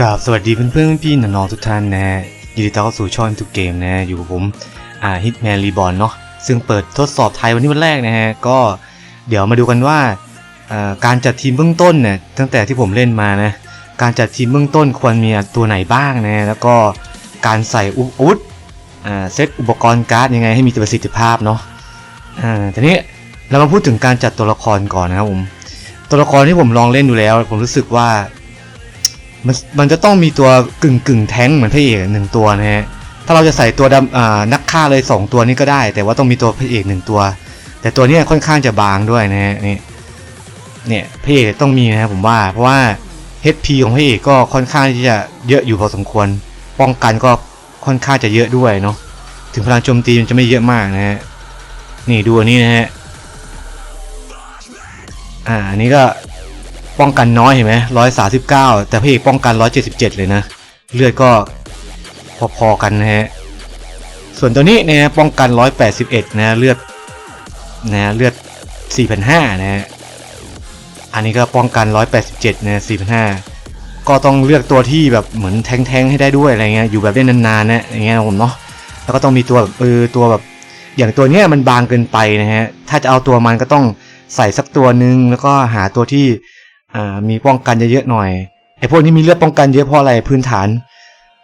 กับสวัสดีเพื่อนๆพี่น้องๆทุกท่านนะยินดีต้อนรับสู่ช่องทุกเกมนะอยู่กับผมอ่าฮิตแมนรีบอลเนาะซึ่งเปิดทดสอบไทยวันนี้วันแรกนะฮะก็เดี๋ยวมาดูกันว่าการจัดทีมเบื้องต้นเนี่ยตั้งแต่ที่ผมเล่นมานะการจัดทีมเบื้องต้นควรมีตัวไหนบ้างนะแล้วก็การใส่อุปอุธเซตอุปกรณ์การ์ดยังไงให้มีประสิทธิภาพเนาะอ่าทีนี้เรามาพูดถึงการจัดตัวละครก่อนนะครับผมตัวละครที่ผมลองเล่นดูแล้ว ผมรู้สึกว่า มันมันจะต้องมีตัวกึ่งกึ่งแท้งเหมือนพระเอกหนึ่งตัวนะฮะถ้าเราจะใส่ตัวดำนักฆ่าเลย 2 ตัวนี้ก็ได้ แต่ว่าต้องมีตัวพระเอกหนึ่งตัว แต่ตัวนี้ค่อนข้างจะบางด้วยนะฮะนี่เนี่ยพระเอกต้องมีนะครับผมว่าเพราะว่า HP ของพระเอกก็ค่อนข้างที่จะเยอะอยู่พอสมควร ป้องกันก็ค่อนข้างจะเยอะด้วยเนาะถึงพลังโจมตีมันจะไม่เยอะมากนะฮะนี่ดูอันนี้นะฮะอ่าอันนี้ก็ ป้องกันน้อยเห็นไหมร้อยสาสิบเก้าแต่พระเอกป้องกันร้อยเจ็ดสิบเจ็ดเลยนะ เลือดก็พอๆกันนะฮะ ส่วนตัวนี้นะฮะป้องกันร้อยแปดสิบเอ็ดนะเลือดนะเลือดสี่พันห้านะฮะ อันนี้ก็ป้องกันร้อยแปดสิบเจ็ดนะสี่พันห้าก็ต้องเลือกตัวที่แบบเหมือนแทงๆให้ได้ด้วยอะไรเงี้ยอยู่แบบได้นานๆนะอย่างเงี้ยผมเนาะแล้วก็ต้องมีตัวแบบเออตัวแบบอย่างตัวเนี้ยมันบางเกินไปนะฮะ ถ้าจะเอาตัวมันก็ต้องใส่สักตัวหนึ่งแล้วก็หาตัวที่ อ่ามีป้องกันเยอะๆหน่อยไอ้พวกนี้มีเลือดป้องกันเยอะเพราะอะไรพื้นฐาน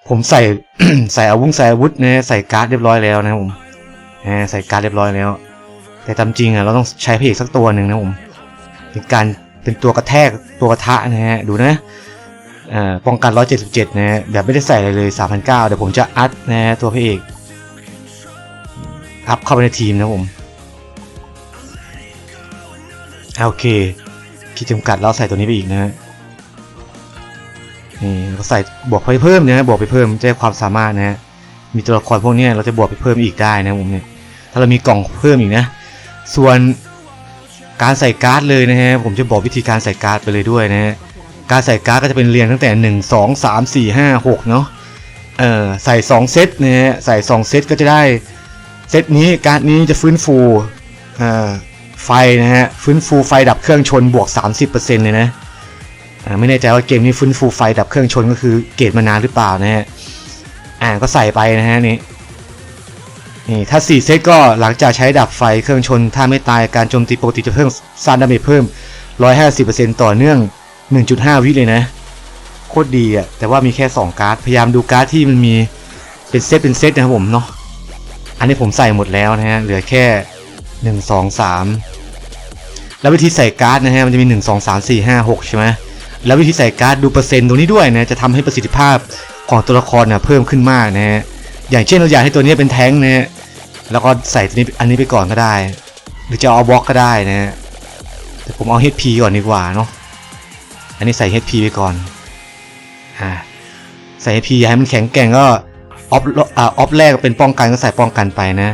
ผมใส่ ใส่อาวุธใส่อาวุธนะใส่การ์ดเรียบร้อยแล้วนะผมใส่การ์ดเรียบร้อยแล้ว แต่ตามจริงอะเราต้องใช้พระเอกสักตัวหนึ่งนะผมเป็นการเป็นตัวกระแทกตัวกระทะนะฮะดูนะป้องกัน 177 นะฮะแบบไม่ได้ใส่อะไรเลย3,009เดี๋ยวผมจะอัดนะฮะตัวพระเอก อัพเข้าไปในทีมนะผม โอเค ขีดจำกัดแล้วใส่ตัวนี้ไปอีกนะฮะนี่เราใส่บวกไปเพิ่มนะฮะบวกไปเพิ่มจะได้ความสามารถนะฮะมีตัวละครพวกนี้เราจะบวกไปเพิ่มอีกได้นะผมเนี่ยถ้าเรามีกล่องเพิ่มอีกนะ ส่วนการใส่การ์ดเลยนะฮะผมจะบอกวิธีการใส่การ์ดไปเลยด้วยนะฮะการใส่การ์ดก็จะเป็นเรียงตั้งแต่ 1 2 3 4 5 6เนาะเออใส่ 2 เซตนะฮะใส่ 2 เซตก็จะได้ เซตนี้การ์ดนี้จะฟื้นฟูอ่า ไฟนะฮะฟื้นฟูไฟดับเครื่องชนบวก 30%เลยนะไม่แน่ใจว่าเกมนี้ฟื้นฟูไฟดับเครื่องชนก็คือเกตมานานหรือเปล่านะฮะอ่าก็ใส่ไปนะฮะนี่นี่ถ้า 4 เซตก็หลังจากใช้ดับไฟเครื่องชน ถ้าไม่ตายการโจมตีปกติจะเพิ่มซานดาเมจเพิ่ม 150%ต่อเนื่อง 1.5 วิเลยนะ โคตรดีอะ แต่ว่ามีแค่ 2 การ์ด พยายามดูการ์ดที่มันมีเป็นเซตเป็นเซตนะครับผมเนาะอันนี้ผมใส่หมดแล้วนะฮะเหลือแค่ 1 2 3 แล้ววิธีใส่การ์ดนะฮะมันจะมี 1 2 3 4 5 6 ใช่ไหมแล้ววิธีใส่การ์ดดูเปอร์เซ็นต์ตรงนี้ด้วยนะจะทำให้ประสิทธิภาพของตัวละครนะเพิ่มขึ้นมากนะฮะอย่างเช่นเราอยากให้ตัวนี้เป็นแท้งนะฮะแล้วก็ใส่ตัวนี้อันนี้ไปก่อนก็ได้ หรือจะเอาบล็อกก็ได้นะฮะแต่ผมเอา HP ก่อนดีกว่าเนาะอันนี้ใส่ HP ไปก่อนอ่าใส่ HP อย่าให้มันแข็งแกร่งก็ออฟอ่าออฟแรกเป็นป้องกันก็ใส่ป้องกันไปนะ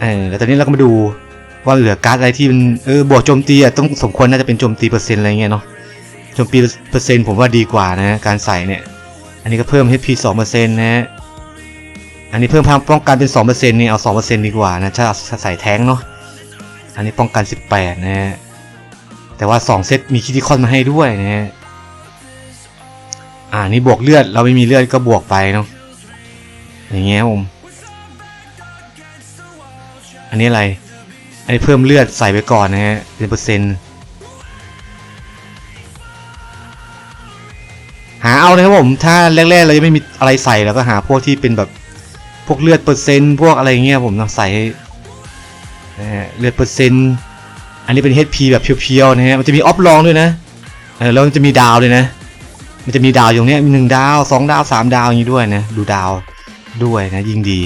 เออแล้วตอนนี้เราก็มาดู ว่าเหลือการ์ดอะไรที่มันเออบวกโจมตีอะต้องสมควรน่าจะเป็นโจมตีเปอร์เซ็นต์อะไรเงี้ยเนาะโจมตีเปอร์เซ็นต์ผมว่าดีกว่านะการใส่เนี่ย อันนี้ก็เพิ่ม HP 2เปอร์เซ็นต์นะฮะอันนี้เพิ่มพลังป้องกันเป็น2เปอร์เซ็นต์นี่เอา2เปอร์เซ็นต์ดีกว่านะถ้าใส่แท้งเนาะอันนี้ป้องกัน 18 นะฮะแต่ว่า 2 เซตมีคิติคอนมาให้ด้วยนะฮะอ่านี่บวกเลือดเราไม่มีเลือดก็บวกไปเนาะอย่างเงี้ยผมอันนี้อะไร อันนี้เพิ่มเลือดใส่ไปก่อนนะฮะเป็นเปอร์เซ็นต์หาเอานะครับผม ถ้าแรกๆเราไม่มีอะไรใส่เราก็หาพวกที่เป็นแบบพวกเลือดเปอร์เซ็นต์พวกอะไรเงี้ยผมต้องใส่นะฮะเลือดเปอร์เซ็นต์อันนี้เป็น HP แบบเพียวๆนะฮะมันจะมีออฟลองด้วยนะเออแล้วมันจะมีดาวเลยนะ มันจะมีดาวอยู่เนี้ยมีหนึ่งดาวสองดาวสามดาวอย่างนี้ด้วยนะ ดูดาวด้วยนะยิ่งดี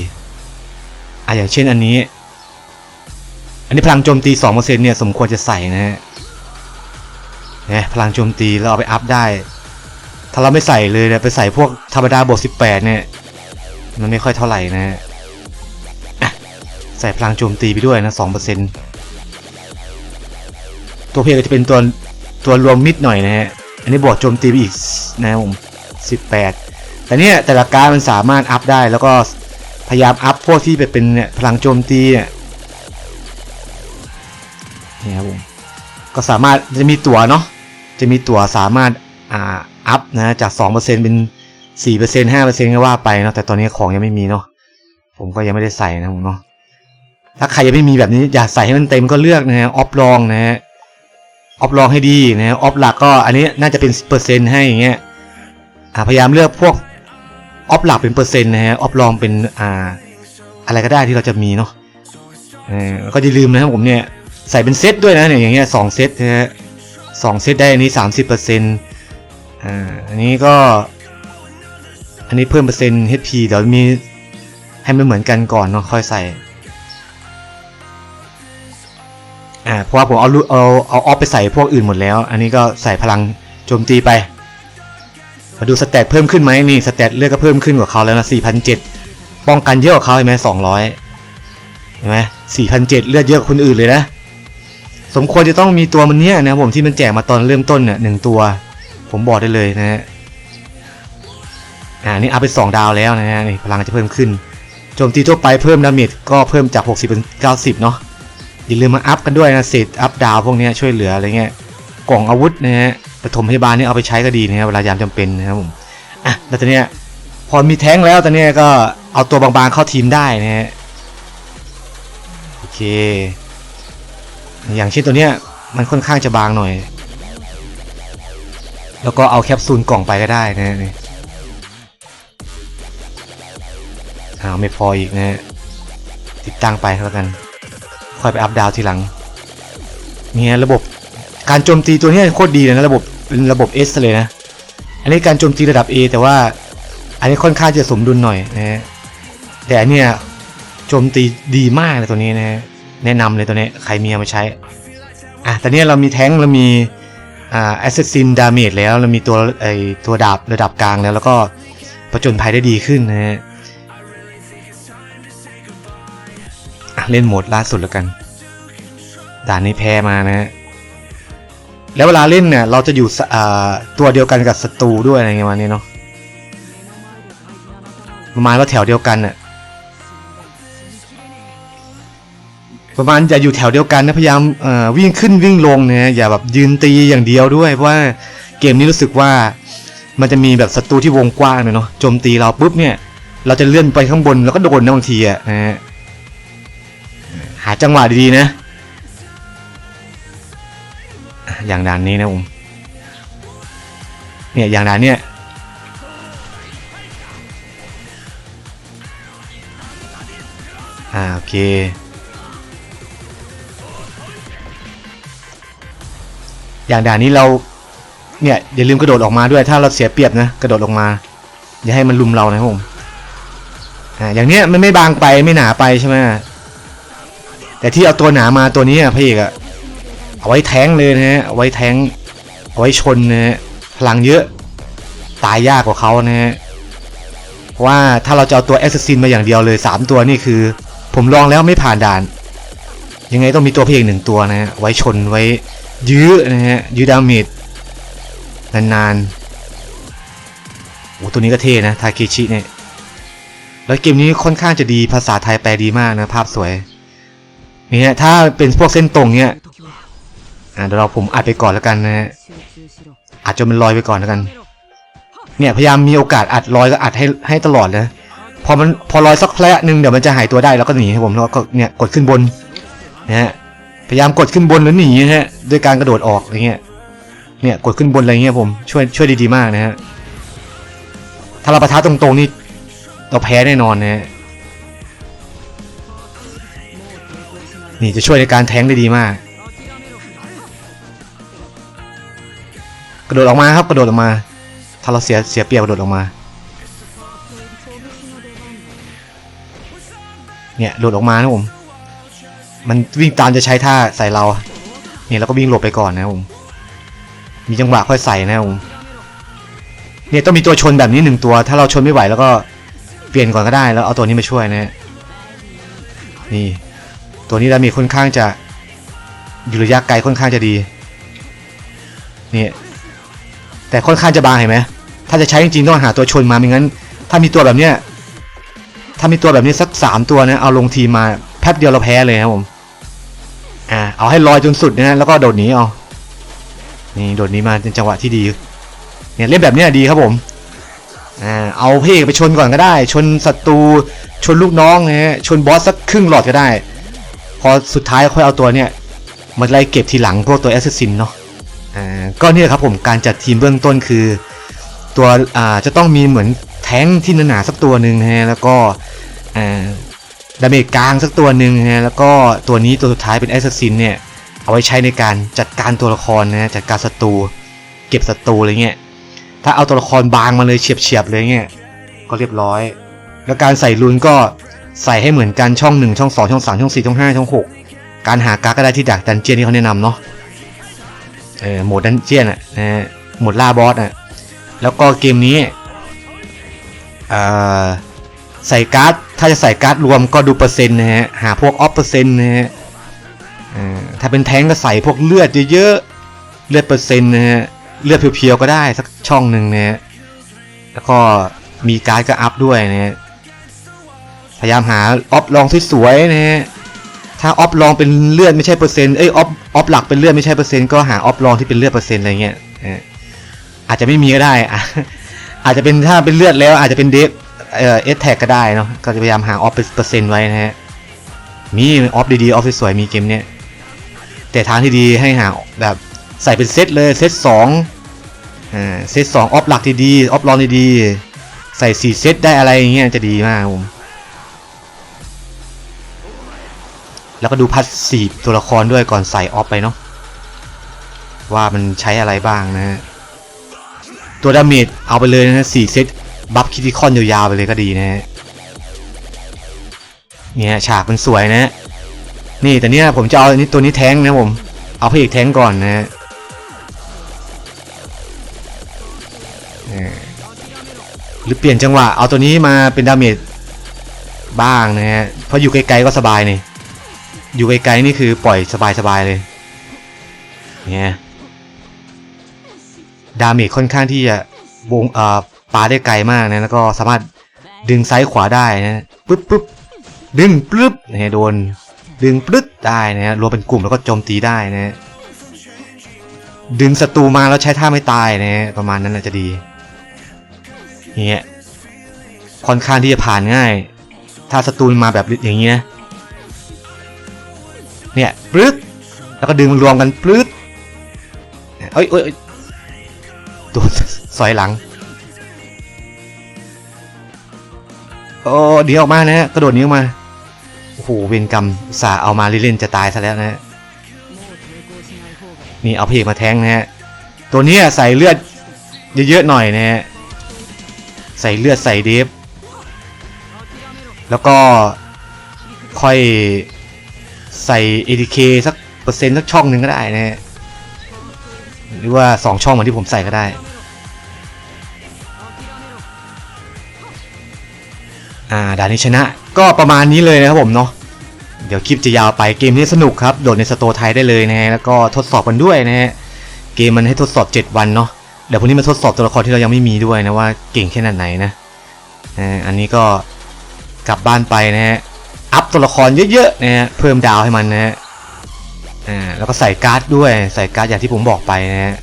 อะอย่างเช่นอันนี้ นนี้พลังโจมตี2%เนี่ยสมควรจะใส่นะฮะเนี่ยพลังโจมตีเราเอาไปอัพได้ ถ้าเราไม่ใส่เลยเนี่ยไปใส่พวกธรรมดาบวก18 เนี่ย มันไม่ค่อยเท่าไหร่นะฮะใส่พลังโจมตีไปด้วยนะ2%ตัวเพลก็จะเป็นตัวตัวรวมมิดหน่อยนะฮะ อันนี้บวกโจมตีไปอีกนะครับผม18 แต่เนี่ยแต่ละการมันสามารถอัพได้แล้วก็พยายามอัพพวกที่เป็นเนี่ยพลังโจมตีเนี่ย นี่ครับผมก็สามารถจะมีตั๋วเนาะจะมีตั๋วสามารถอ่าอัพนะจาก 2%เป็น4% 5%ก็ว่าไปเนาะแต่ตอนนี้ของยังไม่มีเนาะผมก็ยังไม่ได้ใส่นะผมเนาะถ้าใครยังไม่มีแบบนี้อยากใส่ให้มันเต็มก็เลือกนะฮะออฟลองนะฮะออฟลองให้ดีนะฮะออฟหลักก็อันนี้น่าจะเป็นเปอร์เซ็นต์ให้อย่างเงี้ยพยายามเลือกพวกออฟหลักเป็นเปอร์เซ็นต์นะฮะออฟลองเป็นอ่าอะไรก็ได้ที่เราจะมีเนาะก็อย่าลืมนะครับผมเนี่ย ใส่เป็นเซตด้วยนะเนี่ยอย่างเงี้ยสองเซตนะฮะสองเซตได้อันนี้สามสิบเปอร์เซ็นต์อ่าอันนี้ก็ อันนี้เพิ่มเปอร์เซ็นต์ HP เดี๋ยวมีให้มันเหมือนกันก่อนเนาะค่อยใส่อ่าเพราะว่าผมเอาลูเอาเอาออฟไปใส่พวกอื่นหมดแล้ว อันนี้ก็ใส่พลังโจมตีไป มาดูสเตตเพิ่มขึ้นไหมนี่สเตตเลือดก็เพิ่มขึ้นกว่าเขาแล้วนะ4,007ป้องกันเยอะกว่าเขาเห็นไหม200เห็นไหม4,007เลือดเยอะกว่าคนอื่นเลยนะ สมควรจะต้องมีตัวมันเนี้ยนะผมที่มันแจกมาตอนเริ่มต้นเนี่ยหนึ่งตัว ผมบอกได้เลยนะฮะอ่านี่อัพไป2ดาวแล้วนะฮะนี่พลังจะเพิ่มขึ้นโจมตีทั่วไปเพิ่มดาเมจก็เพิ่มจาก 60 เป็น 90 เนาะอย่าลืมมาอัพกันด้วยนะเศษอัพดาวพวกนี้ช่วยเหลืออะไรเงี้ยกล่องอาวุธนะฮะปฐมพยาบาลนี่เอาไปใช้ก็ดีนะฮะเวลายามจำเป็นนะครับผมอะแล้วตอนเนี้ยพอมีแท้งแล้วตอนเนี้ยก็เอาตัวบางๆเข้าทีมได้นะฮะโอเค อย่างเช่นตัวเนี้ยมันค่อนข้างจะบางหน่อย แล้วก็เอาแคปซูลกล่องไปก็ได้นะนี่อ้าวไม่พออีกนะติดตั้งไปแล้วกัน ค่อยไปอัพดาวทีหลังเนี่ยระบบการโจมตีตัวนี้โคตรดีเลยนะระบบเป็นระบบ S เลยนะ อันนี้การโจมตีระดับ A แต่ว่าอันนี้ค่อนข้างจะสมดุลหน่อยนะฮะแต่อันเนี้ยโจมตีดีมากเลยตัวนี้นะฮะ แนะนำเลยตัวนี้ใครมีเอามาใช้ อะตอนนี้เรามีแท้งเรามีอ่าแอสซิสซินดาเมจแล้วเรามีตัวไอตัวดาบระดับกลางแล้ว แล้วก็ประจนภัยได้ดีขึ้นนะฮะเล่นโหมดล่าสุดแล้วกัน ด่านนี้แพ้มานะฮะแล้วเวลาเล่นเนี่ยเราจะอยู่ตัวเดียวกันกับศัตรูด้วยอะไรเงี้ยวันนี้เนาะประมาณว่าแถวเดียวกันน่ะ ประมาณอย่าอยู่แถวเดียวกันนะพยายามวิ่งขึ้นวิ่งลงเนะอย่าแบบยืนตีอย่างเดียวด้วย เพราะว่าเกมนี้รู้สึกว่ามันจะมีแบบศัตรูที่วงกว้างเลยเนาะโจมตีเราปุ๊บเนี่ยเราจะเลื่อนไปข้างบนแล้วก็โดนนะบางทีอะนะฮะหาจังหวะดีๆนะอะอย่างด่านนี้นะผมเนี่ยอย่างด่านเนี่ยอ่าโอเค อย่างด่านนี้เราเนี่ยอย่าลืมกระโดดออกมาด้วยถ้าเราเสียเปรียบนะกระโดดออกมา อย่าให้มันลุมเรานะครับผมอ่าอย่างเนี้ยมันไม่บางไปไม่หนาไปใช่ไหมแต่ที่เอาตัวหนามาตัวนี้อะพระเอกอะเอาไว้แทงเลยนะฮะเอาไว้แทงเอาไว้ชนนะฮะพลังเยอะตายยากกว่าเขานะฮะเพราะว่าถ้าเราจะเอาตัวแอสซัสซินมาอย่างเดียวเลยสามตัวนี่คือ ผมลองแล้วไม่ผ่านด่าน ยังไงต้องมีตัวเพลงหนึ่งตัวนะฮะไว้ชนไว้ ยื้อนะฮะ ยื้อดาเมจนานๆโอ้ตัวนี้ก็เท่นะ ทาเคชิเนี่ย แล้วเกมนี้ค่อนข้างจะดีภาษาไทยแปลดีมากนะ ภาพสวยนี่ฮะถ้าเป็นพวกเส้นตรงเนี่ยอ่าเดี๋ยวเราผมอัดไปก่อนแล้วกันนะฮะอัดจนมันลอยไปก่อนแล้วกัน เนี่ยพยายามมีโอกาสอัดลอยก็อัดให้ให้ตลอดนะพอมันพอลอยสักระยะหนึ่งเดี๋ยวมันจะหายตัวได้แล้วก็หนีให้ผมแล้วก็เนี่ยกดขึ้นบนนะฮะ พยายามกดขึ้นบนแล้วหนีนะฮะด้วยการกระโดดออกอะไรเงี้ยเนี่ยกดขึ้นบนอะไรเงี้ยผมช่วยช่วยดีๆมากนะฮะถ้าเราประทะตรงๆนี่เราแพ้แน่นอนนะฮะนี่จะช่วยในการแทงได้ดีมาก กระโดดออกมาครับกระโดดออกมา ถ้าเราเสียเสียเปรียบกระโดดออกมาเนี่ยโดดออกมานะผม มันวิ่งตามจะใช้ท่าใส่เรา เนี่ยแล้วก็วิ่งหลบไปก่อนนะผม มีจังหวะค่อยใส่นะผม เนี่ยต้องมีตัวชนแบบนี้หนึ่งตัว ถ้าเราชนไม่ไหวแล้วก็เปลี่ยนก่อนก็ได้แล้วเอาตัวนี้มาช่วยนะนี่ ตัวนี้ดามจค่อนข้างจะอยู่ระยะไกลค่อนข้างจะดี เนี่ย แต่ค่อนข้างจะบางเห็นไหมถ้าจะใช้จริงๆต้องหาตัวชนมาไม่งั้น ถ้ามีตัวแบบเนี้ยถ้ามีตัวแบบนี้สักสามตัวนะเอาลงทีมมาแป๊บเดียวเราแพ้เลยครับผม อ่าเอาให้ลอยจนสุดนะแล้วก็โดดหนีเอานี่โดดหนีมาเป็นจังหวะที่ดีเนี่ยเล่นแบบเนี้ยดีครับผมอ่าเอาเอกไปชนก่อนก็ได้ ชนศัตรูชนลูกน้องนะฮะชนบอสสักครึ่งหลอดก็ได้ พอสุดท้ายค่อยเอาตัวเนี่ยมาไล่เก็บทีหลังพวกตัวแอสซิสซินเนาะอ่าก็เนี่ยครับผมการจัดทีมเบื้องต้นคือ ตัวอ่าจะต้องมีเหมือนแท้งที่หนาๆสักตัวหนึ่งนะฮะแล้วก็อ่า ดาเมจกลางสักตัวหนึ่งนะแล้วก็ตัวนี้ตัวสุดท้ายเป็นแอสซิสซินเนี่ย เอาไว้ใช้ในการจัดการตัวละครนะจัดการศัตรูเก็บศัตรูอะไรเงี้ยถ้าเอาตัวละครบางมาเลยเฉียบๆเลยเงี้ยก็เรียบร้อย แล้วการใส่รุนก็ใส่ให้เหมือนกันช่อง1ช่อง2ช่อง3ช่อง4ช่อง5ช่อง6การหาการ์ดก็ได้ที่ดักดันเจียนที่เขาแนะนำเนาะเออโหมดดันเจียนอะนะโหมดล่าบอสอะแล้วก็เกมนี้อ่อ ใส่การ์ด ถ้าจะใส่การ์ดรวมก็ดูเปอร์เซ็นต์นะฮะ หาพวกออฟเปอร์เซ็นต์นะฮะถ้าเป็นแท้งก็ใส่พวกเลือดเยอะๆ เลือดเปอร์เซ็นต์นะฮะ เลือดเพียวๆก็ได้สักช่องหนึ่งนะฮะ แล้วก็มีการ์ดก็อัพด้วยนะฮะ พยายามหาออฟลองที่สวยๆนะฮะ ถ้าออฟลองเป็นเลือดไม่ใช่เปอร์เซ็นต์ เอ้ยออฟออฟหลักเป็นเลือดไม่ใช่เปอร์เซ็นต์ก็หาออฟลองที่เป็นเลือดเปอร์เซ็นต์อะไรเงี้ยนะฮะอาจจะไม่มีก็ได้อะอาจจะเป็นถ้าเป็นเลือดแล้วอาจจะเป็นเดฟ เอ่อเอสแท็กก็ได้เนาะก็จะพยายามหาออฟเป็นเปอร์เซ็นต์ไว้นะฮะมีออฟดีๆออฟสวยๆมีเกมเนี้ยแต่ทางที่ดีให้หาแบบใส่เป็นเซตเลยเซตสองอ่าเซตสองออฟหลักดีๆออฟรองดีๆใส่สี่เซตได้อะไรอย่างเงี้ยจะดีมากผมแล้วก็ดูพัดสีตัวละครด้วยก่อนใส่ออฟไปเนาะว่ามันใช้อะไรบ้างนะฮะตัวดาเมจเอาไปเลยนะฮะสี่เซต บัฟคิติคอนยาวๆไปเลยก็ดีนะฮะเนี่ยฉากมันสวยนะฮะนี่แต่เนี้ยผมจะเอาอันนี้ตัวนี้แท้งนะผม เอาพระเอกแท้งก่อนนะฮะหรือเปลี่ยนจังหวะ เอาตัวนี้มาเป็นดาเมจบ้างนะฮะ เพราะอยู่ไกลๆก็สบายนี่ อยู่ไกลๆนี่คือปล่อยสบายๆเลย เนี่ย ดาเมจค่อนข้างที่จะวงอ่อ ปาได้ไกลมากนะ แล้วก็สามารถดึงซ้ายขวาได้นะปึ๊บปึ๊บดึงปึ๊บเนี่ยโดน ดึงปลึ๊ดได้นะรวมเป็นกลุ่มแล้วก็โจมตีได้นะดึงศัตรูมาแล้วใช้ท่าไม่ตายนะประมาณนั้นน่าจะดีเนี่ยค่อนข้างที่จะผ่านง่าย ถ้าศัตรูมาแบบอย่างนี้นะเนี่ยปลึ๊ดแล้วก็ดึงรวมกันปลึ๊ดเอ้ยเอ้ยเอ้ยโดนสอยหลัง โอ้เดี๋ยวออกมานะฮะกระโดดนิ้วมาโอ้โหเวรกรรมสาเอามาเล่นๆจะตายซะแล้วนะฮะนี่เอาเพกมาแทงนะฮะตัวนี้ใส่เลือดเยอะๆหน่อยนะฮะใส่เลือดใส่เดฟแล้วก็ค่อยใส่ ATK สักเปอร์เซ็นต์สักช่องหนึ่งก็ได้นะฮะหรือว่า 2 ช่องเหมือนที่ผมใส่ก็ได้ อ่าด่านนี้ชนะก็ประมาณนี้เลยนะครับผมเนาะเดี๋ยวคลิปจะยาวไปเกมนี้สนุกครับโหลดในสโตร์ไทยได้เลยนะฮะแล้วก็ทดสอบกันด้วยนะฮะเกมมันให้ทดสอบ 7 วันเนาะเดี๋ยวพรุ่งนี้มาทดสอบตัวละครที่เรายังไม่มีด้วยนะว่าเก่งแค่ไหนนะอ่าอันนี้ก็กลับบ้านไปนะฮะอัพตัวละครเยอะๆนะฮะเพิ่มดาวให้มันนะฮะอ่าแล้วก็ใส่การ์ดด้วยใส่การ์ดอย่างที่ผมบอกไปนะฮะ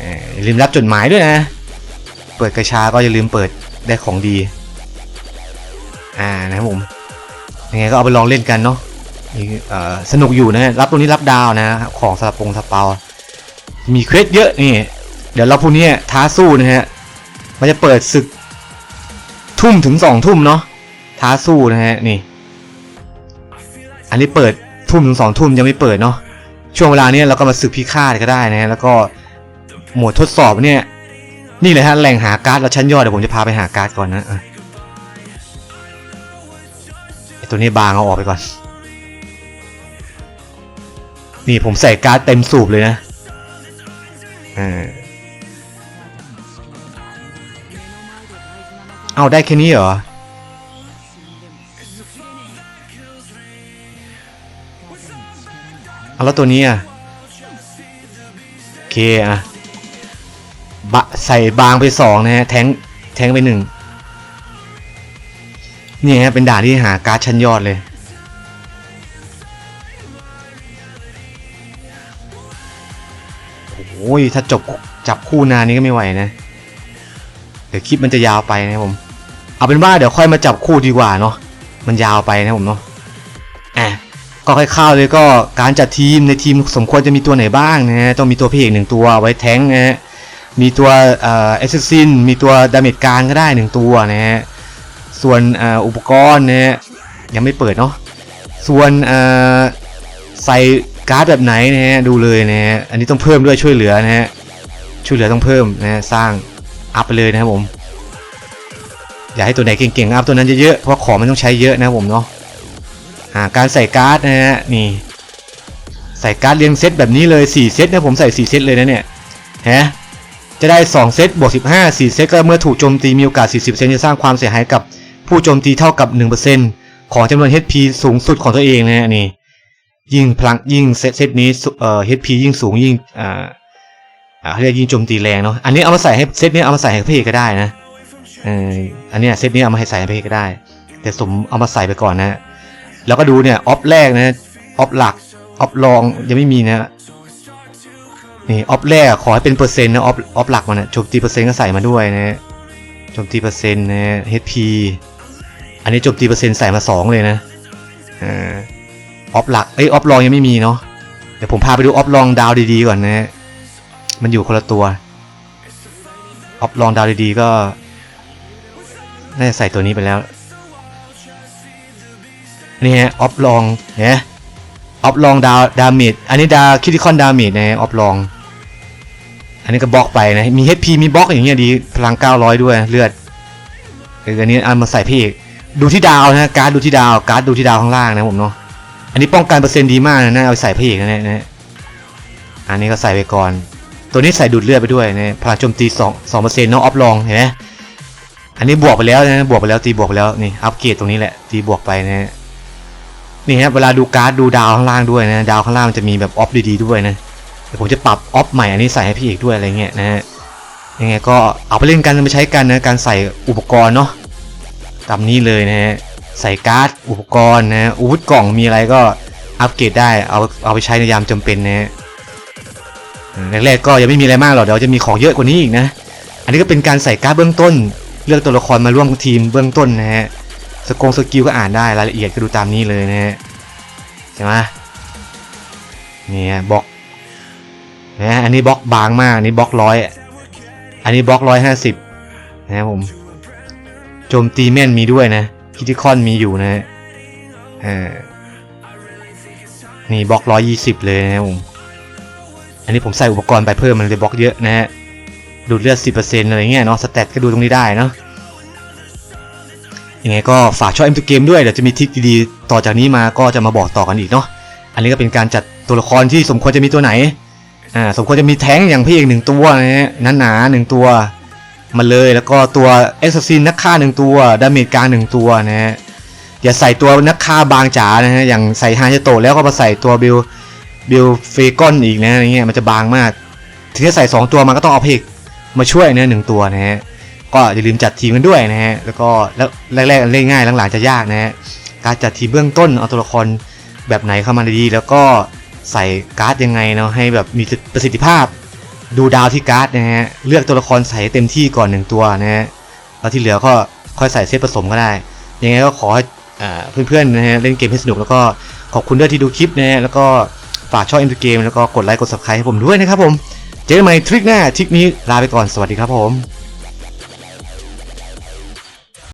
อ่าอย่าลืมรับจดหมายด้วยนะ เปิดกระชาก็อย่าลืมเปิดได้ของดี อ่านะครับผมยังไงก็เอาไปลองเล่นกันเนาะสนุกอยู่นะรับตรงนี้รับดาวนะของสลับปงสปามีเควสเยอะนี่ เดี๋ยวเราพรุ่งนี้ท้าสู้นะฮะมันจะเปิดศึกทุ่มถึงสองทุ่มเนาะท้าสู้นะฮะนี่ อันนี้เปิดทุ่มถึงสองทุ่มยังไม่เปิดเนาะช่วงเวลาเนี้ยเราก็มาศึกพิฆาตก็ได้นะฮะแล้วก็หมวดทดสอบเนี่ย นี่เลยฮะแหล่งหาการ์ดแล้วชั้นยอดเดี๋ยวผมจะพาไปหาการ์ดก่อนนะะ ตัวนี้บางเอาออกไปก่อน นี่ผมใส่การ์ดเต็มสูบเลยนะอ่าเอาได้แค่นี้เหรอ เอาแล้วตัวนี้อะโอเคอะบะใส่บางไปสองนะฮะ แทงแทงไปหนึ่ง นี่ฮะเป็นด่านที่หาการ์ดชั้นยอดเลย โอ้ยถ้าจบจับคู่นานนี้ก็ไม่ไหวนะ เดี๋ยวคลิปมันจะยาวไปนะผม เอาเป็นว่าเดี๋ยวค่อยมาจับคู่ดีกว่าเนาะ มันยาวไปนะผมเนาะอะก็ค่อยเข้าเลยก็การจัดทีมในทีมสมควรจะมีตัวไหนบ้างนะฮะ ต้องมีตัวพระเอกหนึ่งตัวไว้แทงนะฮะ มีตัวเอ่อแอสซินมีตัวดาเมจการก็ได้หนึ่งตัวนะฮะ ส่วนออุปกรณ์นะฮะยังไม่เปิดเนาะส่วนใส่การ์ดแบบไหนนะฮะดูเลยนะฮะอันนี้ต้องเพิ่มด้วยช่วยเหลือนะฮะช่วยเหลือต้องเพิ่มนะฮะสร้างอัพไปเลยนะครับผมอย่าให้ตัวไหนเก่งๆอัพตัวนั้นเยอะๆเพราะของมันต้องใช้เยอะนะครับผมเนาะการใส่การ์ดนะฮะนี่ใส่การ์ดเรียงเซตแบบนี้เลย 4 เซตนะผมใส่ 4 เซตเลยนะเนี่ยฮะจะได้ 2 เซตบวก 15 4 เซตก็เมื่อถูกโจมตีมีโอกาส 40%จะสร้างความเสียหายกับ ผู้โจมตีเท่ากับ 1%ของจำนวน HP สูงสุดของตัวเองนะฮะนี่ ยิ่งพลังยิ่งเซตเซตนี้เอ่อ HP ยิ่งสูงยิ่งอ่าอ่าเขาเรียกยิ่งโจมตีแรงเนาะอันนี้เอามาใส่ให้เซตนี้เอามาใส่ให้พระเอกก็ได้นะเอออันนี้เซตนี้เอามาให้ใส่ให้พระเอกก็ได้ แต่สมเอามาใส่ไปก่อนนะแล้วก็ดูเนี่ยออฟแรกนะออฟหลักออฟรองยังไม่มีนะนี่ออฟแรกขอให้เป็นเปอร์เซ็นต์นะออฟออฟหลักมันนะโจมตีเปอร์เซ็นต์ก็ใส่มาด้วยนะโจมตีเปอร์เซ็นต์นะ HP อันนี้จมตีเปอร์เซ็นต์ใส่มาสองเลยนะอออฟหลักเอ้ยออฟรองยังไม่มีเนาะเดี๋ยวผมพาไปดูออฟรองดาวดีๆก่อนนะมันอยู่คนละตัวออฟรองดาวดีๆก็น่าจะใส่ตัวนี้ไปแล้วนี่ฮะออฟลองเนี่ยออฟลองดาวดาเมจอันนี้ดาคิติคอนดาเมจนะออฟลอง อันนี้ก็บล็อกไปนะ มี HP มีบล็อกอย่างเงี้ยดี พลัง 900 ด้วยเลือดเอออันนี้เอามาใส่พี่เอก ดูที่ดาวนะ การ์ดดูที่ดาว การ์ดดูที่ดาวข้างล่างนะผมเนาะ อันนี้ป้องกันเปอร์เซ็นต์ดีมากนะ เอาใส่พี่เอกนะเนี่ยอันนี้ก็ใส่ไปก่อน ตัวนี้ใส่ดูดเลือดไปด้วยนะพลังโจมตี2 2เปอร์เซ็นต์เนาะออฟลองเห็นไหมอันนี้บวกไปแล้วนะ บวกไปแล้วตีบวกไปแล้วนี่ อัปเกรดตรงนี้แหละ ตีบวกไปนะ นี่ฮะ เวลาดูการ์ดดูดาวข้างล่างด้วยนะ ดาวข้างล่างมันจะมีแบบออฟดีๆด้วยนะเดี๋ยวผมจะปรับออฟใหม่อันนี้ใส่ให้พี่เอกด้วยอะไรเงี้ยนะฮะยังไงก็เอาไปเล่นกันไปใช้กันนะการใส่อุปกรณ์เนาะ ตามนี้เลยนะฮะใส่การ์ดอุปกรณ์นะอาวุธกล่องมีอะไรก็อัปเกรดได้เอาเอาไปใช้ในยามจำเป็นนะฮะแรกๆก็ยังไม่มีอะไรมากหรอกเดี๋ยวจะมีของเยอะกว่านี้อีกนะ อันนี้ก็เป็นการใส่การ์ดเบื้องต้น เลือกตัวละครมาร่วมทีมเบื้องต้นนะฮะสกงสกิลก็อ่านได้รายละเอียดก็ดูตามนี้เลยนะฮะใช่ไหมเนี่ยบล็อกนะอันนี้บล็อกบางมากอันนี้บล็อกร้อยอันนี้บล็อกร้อยห้าสิบนะครับผม โจมตีแม่นมีด้วยนะคิติคอนมีอยู่นะอ่านี่บล็อกร้อยยี่สิบเลยนะผมอันนี้ผมใส่อุปกรณ์ไปเพิ่มมันเลยบล็อกเยอะนะฮะดูดเลือดสิบเปอร์เซ็นต์อะไรเงี้ยเนาะสเตตก็ดูตรงนี้ได้เนาะ ยังไงก็ฝากช่อง M2 Game ด้วย เดี๋ยวจะมีทริคดีๆ ต่อจากนี้มาก็จะมาบอกต่อกันอีกเนาะ อันนี้ก็เป็นการจัดตัวละครที่สมควรจะมีตัวไหน อ่า สมควรจะมีแท้งอย่างพี่เอกหนึ่งตัวนะฮะหนาหนึ่งตัว มาเลยแล้วก็ตัวเอ็กซ์ซินนักฆ่าหนึ่งตัวดาเมจกลางหนึ่งตัวนะฮะอย่าใส่ตัวนักฆ่าบางจ๋านะฮะอย่างใส่ฮาเจโตแล้วก็มาใส่ตัวบิลบิลเฟกอนอีกนะอย่างเงี้ยมันจะบางมากถึงจะใส่สองตัวมันก็ต้องเอาเอกมาช่วยนะหนึ่งตัวนะฮะก็อย่าลืมจัดทีมกันด้วยนะฮะแล้วก็แล้วแรกๆเล่นง่ายหลังๆจะยากนะฮะการจัดทีมเบื้องต้นเอาตัวละครแบบไหนเข้ามาดีแล้วก็ใส่การ์ดยังไงเนาะให้แบบมีประสิทธิภาพ ดูดาวที่การ์ดนะฮะ เลือกตัวละครใส่เต็มที่ก่อนหนึ่งตัวนะฮะ แล้วที่เหลือก็ค่อยใส่เซตผสมก็ได้ ยังไงก็ขอให้เพื่อนๆนะฮะเล่นเกมให้สนุกแล้วก็ขอบคุณด้วยที่ดูคลิปนะฮะแล้วก็ฝากช่อง M เกมแล้วก็กดไลค์กด subscribe ให้ผมด้วยนะครับผม เจอกันใหม่ทริคหน้าทริคนี้ลาไปก่อนสวัสดีครับผม